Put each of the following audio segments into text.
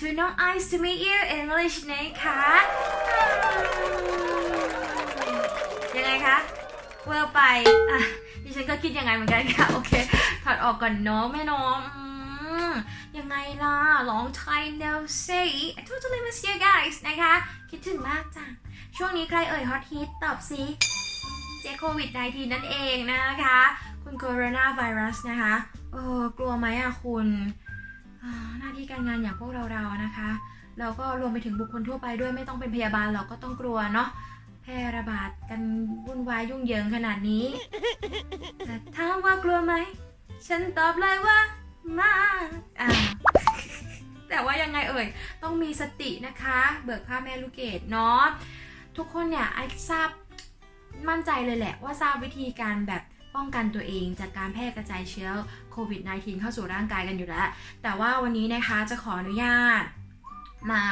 to No Eyes to Meet You English นะคะยังไงคะเวอร์ไปอะดิฉันก็คิดยังไงเหมือนกันค่ะ โอเค ถอดออกก่อนเนาะแม่น้องยังไงล่ะ long time no see I totally miss you guys นะคะ คิดถึงมากจังช่วงนี้ใครเอ่ยฮอตฮิตตอบสิเจโควิด -19 นั่นเองนะคะ คุณโคโรนาไวรัสนะคะ เออกลัวไหมอะคุณ หน้าที่การงานอย่างพวกเราเราๆนะคะ เราก็รวมไปถึงบุคคลทั่วไปด้วยไม่ต้องเป็นพยาบาลเราก็ต้องกลัวเนาะแพร่ระบาดกันวุ่นวายยุ่งเหยิงขนาดนี้แต่ถามว่ากลัวไหมฉันตอบเลยว่าไมาอ่าแต่ว่ายังไงเอ่ย ต้องมีสตินะคะ เบิกผ้าแม่ลูกเกดเนาะทุกคนเนี่ยไอทราบมั่นใจเลยแหละว่าทราบวิธีการแบบ ป้องกันตัวเองจากการแพร่กระจายเชื้อโควิด -19 เข้าสู่ร่างกายกันอยู่แล้ว แต่ว่าวันนี้นะคะจะขออนุญาตมา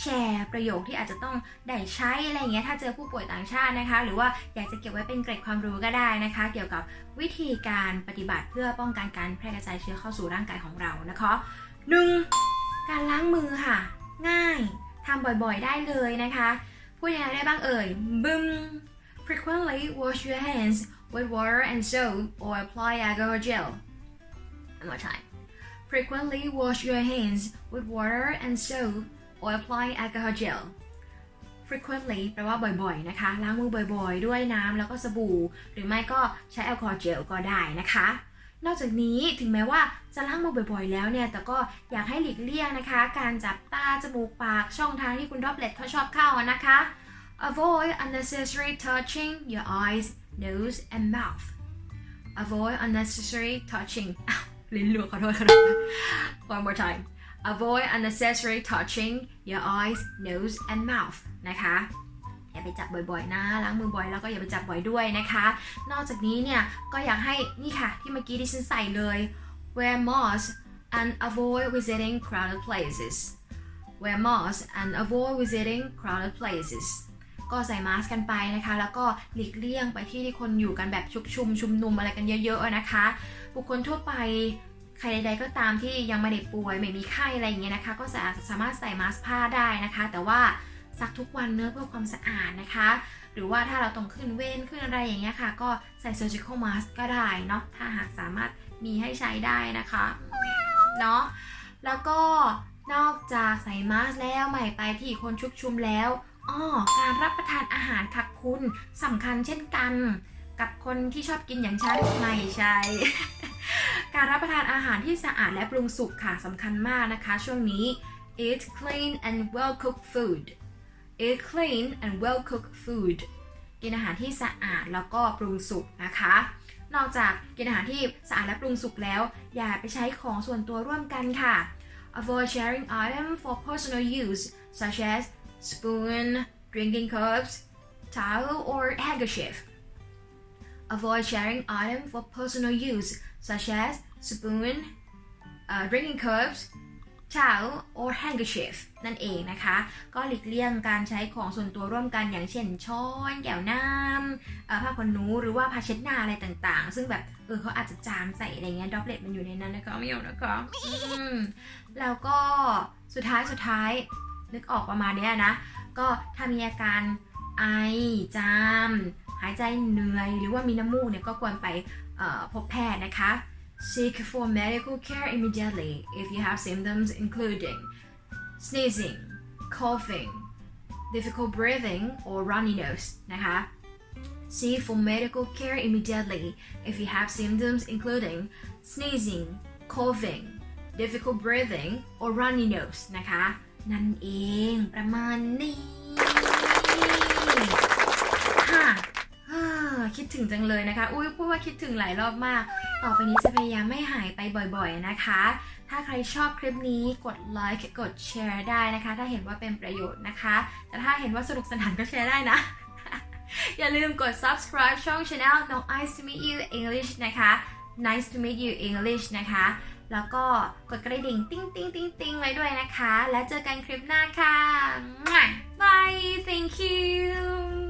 แชร์ประโยคที่อาจจะต้องได้ใช้อะไรอย่างเงี้ยถ้าเจอผู้ป่วยต่างชาตินะคะ หรือว่าอยากจะเก็บไว้เป็นเกร็ดความรู้ก็ได้นะคะ เกี่ยวกับวิธีการปฏิบัติเพื่อป้องกันการแพร่กระจายเชื้อเข้าสู่ร่างกายของเรานะคะหนึ่งการล้างมือค่ะ ง่ายทำบ่อยๆได้เลยนะคะ พูดยังไงได้บ้างเอ่ยบึม frequently wash your hands with water and soap or apply alcohol gel one more time frequently wash your hands with water and soap or apply alcohol gel frequently แปลว่าบ่อยๆ นะคะ ล้างมือบ่อยๆ ด้วยน้ำแล้วก็สบู่ หรือไม่ก็ใช้แอลกอฮอล์เจลก็ได้นะคะ นอกจากนี้ถึงแม้ว่าจะล้างมือบ่อยๆ แล้วเนี่ย แต่ก็อยากให้หลีกเลี่ยงนะคะ การจับตา จมูก ปาก ช่องทางที่คุณดรอปเล็ตเขาชอบเข้านะคะ avoid unnecessary touching your eyes nose and mouth avoid unnecessary touching ลิ้นหลวกขอโทษขอโทษ one more time avoid unnecessary touching your eyes nose and mouth นะคะอย่าไปจับบ่อยๆนะล้างมือบ่อยแล้วก็อย่าไปจับบ่อยด้วยนะคะ นอกจากนี้เนี่ยก็อยากให้นี่ค่ะที่เมื่อกี้ที่ฉันใส่เลย wear mask and avoid visiting crowded places wear mask and avoid visiting crowded places ก็ใส่มาสกันไปนะคะ แล้วก็หลีกเลี่ยงไปที่ที่คนอยู่กันแบบชุกชุมชุมนุมอะไรกันเยอะๆนะคะ บุคคลทั่วไปใครใดๆก็ตามที่ยังไม่ได้ป่วยไม่มีไข้อะไรอย่างเงี้ยนะคะ ก็สาสามารถใส่มาสกผ้าได้นะคะ แต่ว่าซักทุกวันเนื้อเพื่อความสะอาดนะคะ หรือว่าถ้าเราต้องขึ้นเว้นขึ้นอะไรอย่างเงี้ยค่ะ ก็ใส่ surgical mask ก็ได้เนาะถ้าหากสามารถมีให้ใช้ได้นะคะเนาะแล้วก็นอกจากใส่มาสกแล้วใหม่ไปที่คนชุกชุมแล้ว อ้อการรับประทานอาหารค่ะคุณสำคัญเช่นกัน กับคนที่ชอบกินอย่างฉันไม่ใช่ การรับประทานอาหารที่สะอาดและปรุงสุกค่ะสำคัญมากนะคะ ช่วงนี้ eat clean and well cooked food eat clean and well cooked food กินอาหารที่สะอาดแล้วก็ปรุงสุกนะคะ นอกจากกินอาหารที่สะอาดและปรุงสุกแล้ว อย่าไปใช้ของส่วนตัวร่วมกันค่ะ avoid sharing items for personal use such as spoon drinking cups towel or handkerchief avoid sharing items for personal use such as spoon uh, drinking cups towel or handkerchief นั่นเองนะคะ ก็หลีกเลี่ยงการใช้ของส่วนตัวร่วมกันอย่างเช่นช้อนแก้วน้ำผ้าขนหนูหรือว่าผ้าเช็ดหน้าอะไรต่างๆ ซึ่งแบบเออเขาอาจจะจามใส่อะไรเงี้ยดรอปเลตมันอยู่ในนั้นนะคะไม่เอานะคะแล้วก็สุดท้ายสุดท้าย นึกออกประมาณนี้นะ ก็ถ้ามีอาการไอจาม หายใจเหนื่อย หรือว่ามีน้ำมูกเนี่ยก็ควรไปพบแพทย์นะคะ Seek for medical care immediately if you have symptoms including sneezing, coughing, difficult breathing or runny nose นะคะ Seek for medical care immediately if you have symptoms including sneezing, coughing, difficult breathing or runny nose นะคะ นั่นเองประมาณนี้ค่ะคิดถึงจังเลยนะคะ อุ้ยพูดว่าคิดถึงหลายรอบมาก ต่อไปนี้จะพยายามไม่หายไปบ่อยๆนะคะ ถ้าใครชอบคลิปนี้กดไลค์กดแชร์ได้นะคะ ถ้าเห็นว่าเป็นประโยชน์นะคะ แต่ถ้าเห็นว่าสนุกสนานก็แชร์ได้นะ อย่าลืมกด subscribe ช่อง channel No Eyes to Meet You English นะคะ Nice to Meet You English นะคะ แล้วก็กดกระดิ่งติ้งติ้งติ้งติ้งไว้ด้วยนะคะ แล้วเจอกันคลิปหน้าค่ะบาย thank you